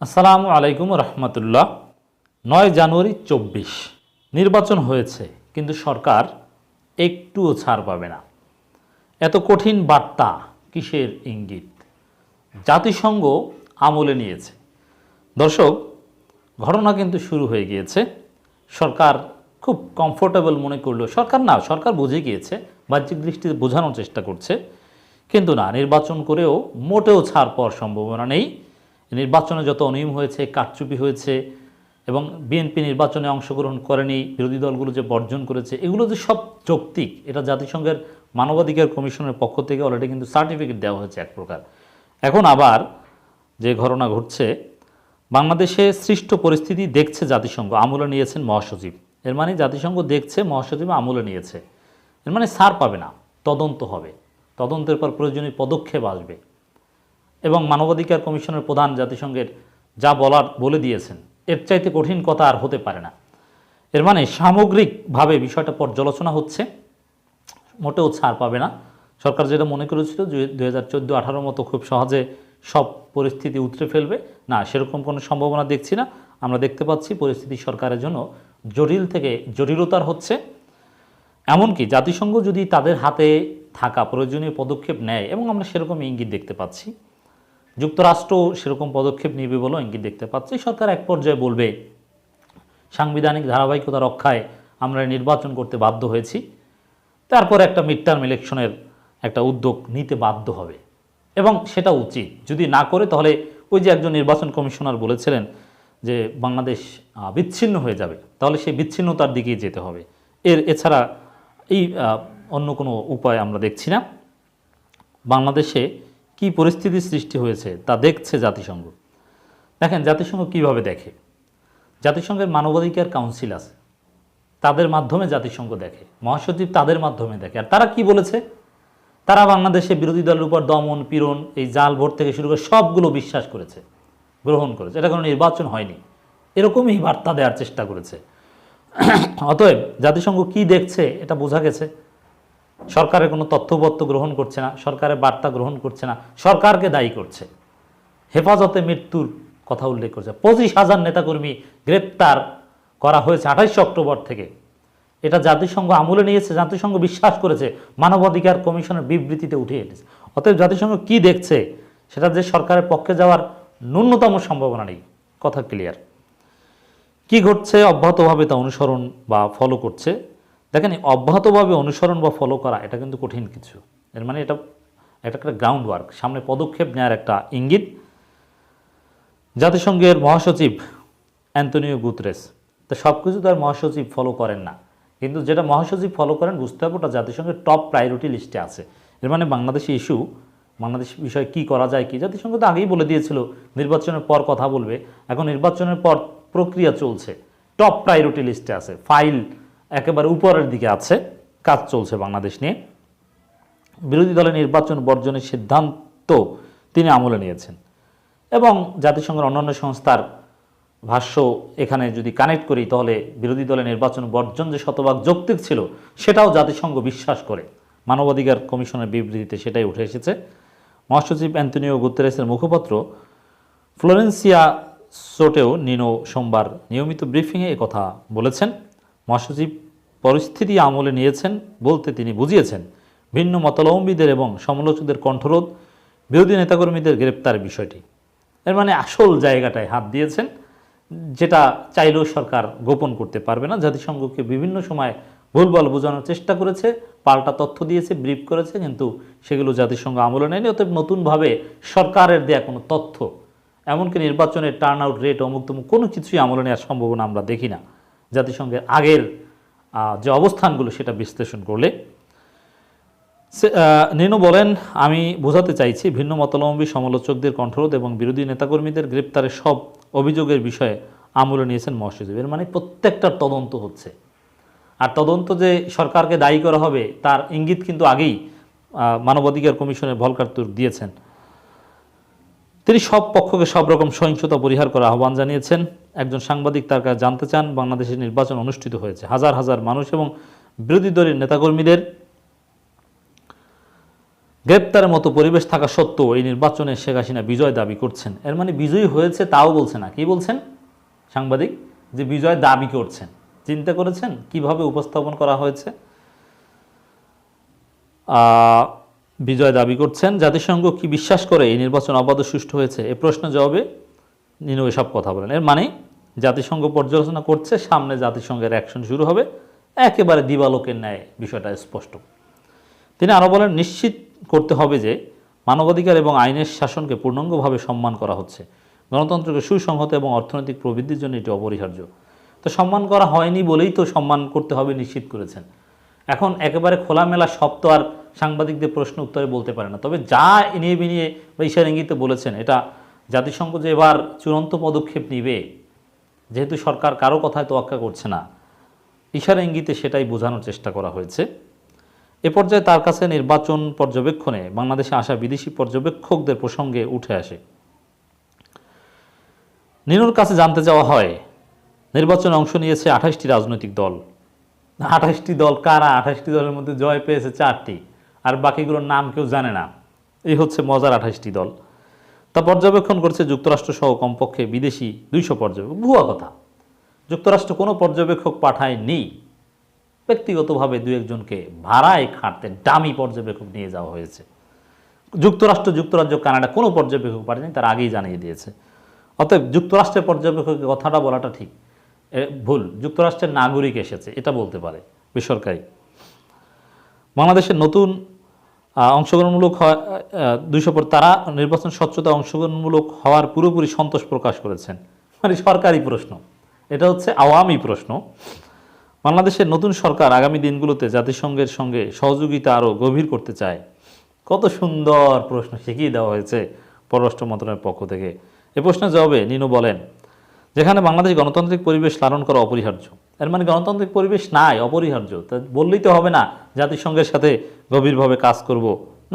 আসসালামু আলাইকুম রহমতুল্লাহ। নয় জানুয়ারি চব্বিশ। নির্বাচন হয়েছে, কিন্তু সরকার একটুও ছাড় পাবে না। এত কঠিন বার্তা কিসের ইঙ্গিত? জাতিসংঘ আমলে নিয়েছে। দর্শক, ঘটনা কিন্তু শুরু হয়ে গিয়েছে। সরকার খুব কমফোর্টেবল মনে করল। সরকার না, সরকার বুঝে গিয়েছে, বাহ্যিক দৃষ্টিতে বোঝানোর চেষ্টা করছে। কিন্তু না, নির্বাচন করেও মোটেও ছাড় পাওয়ার সম্ভাবনা নেই। নির্বাচনে যত অনিয়ম হয়েছে কারচুপি হয়েছে এবং বিএনপি নির্বাচনে অংশগ্রহণ করেনি, বিরোধী দলগুলো যে বর্জন করেছে, এগুলো যে সব যৌক্তিক, এটা জাতিসংঘের মানবাধিকার কমিশনের পক্ষ থেকে অলরেডি কিন্তু সার্টিফিকেট দেওয়া হয়েছে এক প্রকার। এখন আবার যে ঘটনা ঘটছে, বাংলাদেশে সৃষ্ট পরিস্থিতি দেখছে জাতিসংঘ, আমলে নিয়েছেন মহাসচিব। এর মানে জাতিসংঘ দেখছে, মহাসচিব আমলে নিয়েছে। এর মানে ছাড় পাবে না, তদন্ত হবে। তদন্তের পর প্রয়োজনীয় পদক্ষেপ আসবে। এবং মানবাধিকার কমিশনের প্রধান জাতিসংঘের যা বলার বলে দিয়েছেন, এর চাইতে কঠিন কথা আর হতে পারে না। এর মানে সামগ্রিকভাবে বিষয়টা পর্যালোচনা হচ্ছে, মোটেও ছাড় পাবে না। সরকার যেটা মনে করেছিল দু হাজার চোদ্দ আঠারোর মতো খুব সহজে সব পরিস্থিতি উতরে ফেলবে, না, সেরকম কোনো সম্ভাবনা দেখছি না। আমরা দেখতে পাচ্ছি পরিস্থিতি সরকারের জন্য জটিল থেকে জটিলতার হচ্ছে। এমনকি জাতিসংঘ যদি তাদের হাতে থাকা প্রয়োজনীয় পদক্ষেপ নেয়, এবং আমরা সেরকম ইঙ্গিত দেখতে পাচ্ছি যুক্তরাষ্ট্র সেরকম পদক্ষেপ নেবে বলেও ইঙ্গিত দেখতে পাচ্ছি। সরকার এক পর্যায়ে বলবে, সাংবিধানিক ধারাবাহিকতা রক্ষায় আমরা নির্বাচন করতে বাধ্য হয়েছি। তারপর একটা মিড টার্ম ইলেকশনের একটা উদ্যোগ নিতে বাধ্য হবে। এবং সেটা উচিত। যদি না করে, তাহলে ওই যে একজন নির্বাচন কমিশনার বলেছিলেন যে বাংলাদেশ বিচ্ছিন্ন হয়ে যাবে, তাহলে সেই বিচ্ছিন্নতার দিকেই যেতে হবে। এর এছাড়া এই অন্য কোনো উপায় আমরা দেখছি না। বাংলাদেশে কি পরিস্থিতির সৃষ্টি হয়েছে তা দেখছে জাতিসংঘ। দেখেন, জাতিসংঘ কীভাবে দেখে? জাতিসংঘের মানবাধিকার কাউন্সিল আছে। তাদের মাধ্যমে জাতিসংঘ দেখে। মহাসচিব তাদের মাধ্যমে দেখে। আর তারা কি বলেছে? তারা বাংলাদেশে বিরোধী দলের উপর দমন, পীড়ন, এই জাল ভোট থেকে শুরু করে সবগুলো বিশ্বাস করেছে, গ্রহণ করেছে। এটা কোনো নির্বাচন হয়নি। এরকমই বার্তা দেওয়ার চেষ্টা করেছে। অতএব জাতিসংঘ কি দেখছে এটা বোঝা গেছে। সরকারের কোনো তথ্যপত্র গ্রহণ করছে না, সরকারের বার্তা গ্রহণ করছে না, সরকারকে দায়ী করছে। হেফাজতে মৃত্যুর কথা উল্লেখ করছে। পঁচিশ হাজার নেতাকর্মী গ্রেপ্তার করা হয়েছে আঠাইশে অক্টোবর থেকে। এটা জাতিসংঘ আমলে নিয়েছে, জাতিসংঘ বিশ্বাস করেছে, মানবাধিকার কমিশনের বিবৃতিতে উঠে এসেছে। অতএব জাতিসংঘ কি দেখছে, সেটা যে সরকারের পক্ষে যাওয়ার ন্যূনতম সম্ভাবনা নেই। কথা ক্লিয়ার। কি ঘটছে, অব্যাহতভাবে তা অনুসরণ বা ফলো করছে দেখেন অব্যাহতভাবে অনুসরণ বা ফলো করা, এটা কিন্তু কঠিন কিছু। এর মানে এটা এটা একটা গ্রাউন্ড ওয়ার্ক সামনে পদক্ষেপ নেওয়ার একটা ইঙ্গিত। জাতিসংঘের মহাসচিব অ্যান্টনিও গুতরেস, তো সব কিছু তার মহাসচিব ফলো করেন না। কিন্তু যেটা মহাসচিব ফলো করেন, বুঝতে হবে ওটা জাতিসংঘের টপ প্রায়োরিটি লিস্টে আছে। এর মানে বাংলাদেশি ইস্যু বাংলাদেশ বিষয়ে কি করা যায়, কি? জাতিসংঘ তো আগেই বলে দিয়েছিল, নির্বাচনের পর কথা বলবে। এখন নির্বাচনের পর প্রক্রিয়া চলছে। টপ প্রায়োরিটি লিস্টে আছে। ফাইল একেবারে উপরের দিকে আছে। কাজ চলছে বাংলাদেশ নিয়ে। বিরোধী দলের নির্বাচন বর্জনের সিদ্ধান্ত তিনি আমলে নিয়েছেন। এবং জাতিসংঘের অন্যান্য সংস্থার ভাষ্য এখানে যদি কানেক্ট করি, তাহলে বিরোধী দলের নির্বাচন বর্জন যে শতভাগ যৌক্তিক ছিল, সেটাও জাতিসংঘ বিশ্বাস করে। মানবাধিকার কমিশনের বিবৃতিতে সেটাই উঠে এসেছে। মহাসচিব অ্যান্টনিও গুতেরেসের মুখপাত্র ফ্লোরেন্সিয়া সোটেও নিনো সোমবার নিয়মিত ব্রিফিংয়ে কথা বলেছেন। মহাসচিব পরিস্থিতি আমলে নিয়েছেন বলতে তিনি বুঝিয়েছেন। ভিন্ন মতাবলম্বীদের এবং সমালোচকদের কণ্ঠরোধ, বিরোধী নেতাকর্মীদের গ্রেপ্তার বিষয়টি। এর মানে আসল জায়গাটায় হাত দিয়েছেন, যেটা চাইলেও সরকার গোপন করতে পারবে না। জাতিসংঘকে বিভিন্ন সময় ভুলভাল বোঝানোর চেষ্টা করেছে, পাল্টা তথ্য দিয়েছে, ব্রিফ করেছে, কিন্তু সেগুলো জাতিসংঘ আমলে নেয়নি। অতএব নতুনভাবে সরকারের দেয়া কোনো তথ্য, এমনকি নির্বাচনের টার্ন আউট রেট অমুক তমুক কোনো কিছুই আমলে নেওয়ার সম্ভাবনা আমরা দেখি না। জাতিসংঘের আগের যে অবস্থানগুলো সেটা বিশ্লেষণ করলে। নিনু বলেন, আমি বোঝাতে চাইছি ভিন্ন মতলম্বী সমালোচকদের কণ্ঠরোধ এবং বিরোধী নেতাকর্মীদের গ্রেপ্তারের সব অভিযোগের বিষয়ে আমলে নিয়েছেন মহাসচিব। এর মানে প্রত্যেকটার তদন্ত হচ্ছে। আর তদন্ত যে সরকারকে দায়ী করা হবে, তার ইঙ্গিত কিন্তু আগেই মানবাধিকার কমিশনের ভলকার্তুর দিয়েছেন। তিনি সব পক্ষকে সব রকম সহিংসতা পরিহার করার আহ্বান জানিয়েছেন। একজন সাংবাদিক তার কাছে জানতে চান বাংলাদেশের নির্বাচন অনুষ্ঠিত হয়েছে। হাজার হাজার মানুষ এবং বিরোধী দলের নেতাকর্মীদের গ্রেপ্তারের মতো পরিবেশ থাকা সত্ত্বেও এই নির্বাচনে শেখ হাসিনা বিজয় দাবি করছেন। এর মানে বিজয়ী হয়েছে তাও বলছে না। কি বলছেন সাংবাদিক? যে বিজয় দাবি করছেন। চিন্তা করেছেন? কীভাবে উপস্থাপন করা হয়েছে? বিজয় দাবি করছেন। জাতিসংঘ কি বিশ্বাস করে এই নির্বাচন অবাধ সুষ্ঠু হয়েছে? এ প্রশ্নের জবাবে নিনু এসব কথা বলেন। এর মানে জাতিসংঘ পর্যালোচনা করছে, সামনে জাতিসংঘের অ্যাকশন শুরু হবে। একেবারে দিবালোকের ন্যায় বিষয়টা স্পষ্ট। তিনি আরও বলেন, নিশ্চিত করতে হবে যে মানবাধিকার এবং আইনের শাসনকে পূর্ণাঙ্গভাবে সম্মান করা হচ্ছে। গণতন্ত্রকে সুসংহত এবং অর্থনৈতিক প্রবৃদ্ধির জন্য এটি অপরিহার্য। তো সম্মান করা হয়নি বলেই তো সম্মান করতে হবে নিশ্চিত করেছেন। এখন একেবারে খোলামেলা তো আর সাংবাদিকদের প্রশ্ন উত্তরে বলতে পারে না। তবে যা এনিয়ে বিনিয়ে বা ইশার ইঙ্গিতে বলেছেন, এটা জাতিসংঘ যে এবার চূড়ান্ত পদক্ষেপ নিবে যেহেতু সরকার কারও কথায় তোয়াক্কা করছে না, ইশারা ইঙ্গিতে সেটাই বোঝানোর চেষ্টা করা হয়েছে। এ পর্যায়ে তার কাছে নির্বাচন পর্যবেক্ষণে বাংলাদেশে আসা বিদেশি পর্যবেক্ষকদের প্রসঙ্গে উঠে আসে। নিনুর কাছে জানতে যাওয়া হয়, নির্বাচনে অংশ নিয়েছে আঠাশটি রাজনৈতিক দল। আঠাশটি দল কারা? আঠাশটি দলের মধ্যে জয় পেয়েছে চারটি, আর বাকিগুলোর নাম কেউ জানে না। এই হচ্ছে মজার আঠাশটি দল। তা পর্যবেক্ষণ করছে যুক্তরাষ্ট্র সহ কমপক্ষে বিদেশি দুইশো পর্যবেক্ষক। ভুয়া কথা। যুক্তরাষ্ট্র কোনো পর্যবেক্ষক পাঠায়নি। ব্যক্তিগতভাবে দু একজনকে ভাড়ায় খাটতে দামি পর্যবেক্ষক নিয়ে যাওয়া হয়েছে। যুক্তরাষ্ট্র, যুক্তরাজ্য, কানাডা কোনো পর্যবেক্ষক পাঠায়নি, তার আগেই জানিয়ে দিয়েছে। অতএব যুক্তরাষ্ট্রের পর্যবেক্ষকের কথাটা বলাটা ঠিক। ভুল। যুক্তরাষ্ট্রের নাগরিক এসেছে, এটা বলতে পারে বেসরকারি। বাংলাদেশের নতুন অংশগ্রহণমূলক দুইশো পর তারা নির্বাচন স্বচ্ছতা অংশগ্রহণমূলক হওয়ার পুরোপুরি সন্তোষ প্রকাশ করেছেন। মানে সরকারি প্রশ্ন। এটা হচ্ছে আওয়ামী প্রশ্ন। বাংলাদেশের নতুন সরকার আগামী দিনগুলোতে জাতিসংঘের সঙ্গে সহযোগিতা আরও গভীর করতে চায়। কত সুন্দর প্রশ্ন শিখিয়ে দেওয়া হয়েছে পররাষ্ট্র মন্ত্রণালয়ের পক্ষ থেকে। এ প্রশ্নের জবাবে নিনু বলেন, যেখানে বাংলাদেশ গণতান্ত্রিক পরিবেশ লালন করা অপরিহার্য এর মানে গণতান্ত্রিক পরিবেশ নাই, অপরিহার্য। তা বললেই তো হবে না, জাতিসংঘের সাথে গভীরভাবে কাজ করব।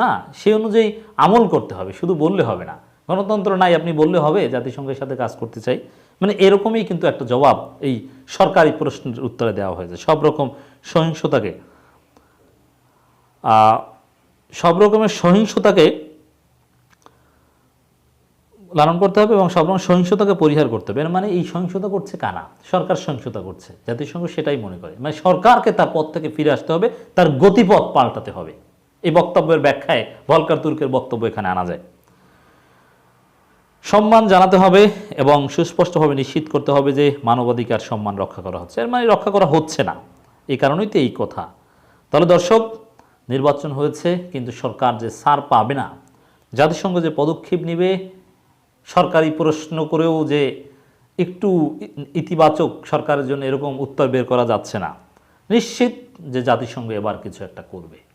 না, সেই অনুযায়ী আমল করতে হবে, শুধু বললে হবে না। গণতন্ত্র নাই, আপনি বললে হবে, জাতিসংঘের সাথে কাজ করতে চাই। মানে এরকমই কিন্তু একটা জবাব এই সরকারি প্রশ্নের উত্তরে দেওয়া হয়েছে, সব রকম সহিংসতাকে। সব রকমের সহিংসতাকে লালন করতে হবে এবং সব রকম সহিংসতাকে পরিহার করতে হবে। এর মানে এই সহিংসতা করছে কারা? সরকার সহিংসতা করছে। জাতিসংঘ সেটাই মনে করে। মানে সরকারকে তার পথ থেকে ফিরে আসতে হবে, তার গতিপথ পাল্টাতে হবে। এই বক্তব্যের ব্যাখ্যায় ভলকার তুর্কের বক্তব্য এখানে আনা যায়। সম্মান জানাতে হবে এবং সুস্পষ্টভাবে নিশ্চিত করতে হবে যে মানবাধিকার সম্মান রক্ষা করা হচ্ছে। এর মানে রক্ষা করা হচ্ছে না। এই কারণেই তো এই কথা। তাহলে দর্শক, নির্বাচন হয়েছে, কিন্তু সরকার যে সার পাবে না, জাতিসংঘ যে পদক্ষেপ নেবে সরকারি প্রশ্ন করেও যে একটু ইতিবাচক সরকারের জন্য এরকম উত্তর বের করা যাচ্ছে না। নিশ্চিত যে জাতিসংঘ এবার কিছু একটা করবে।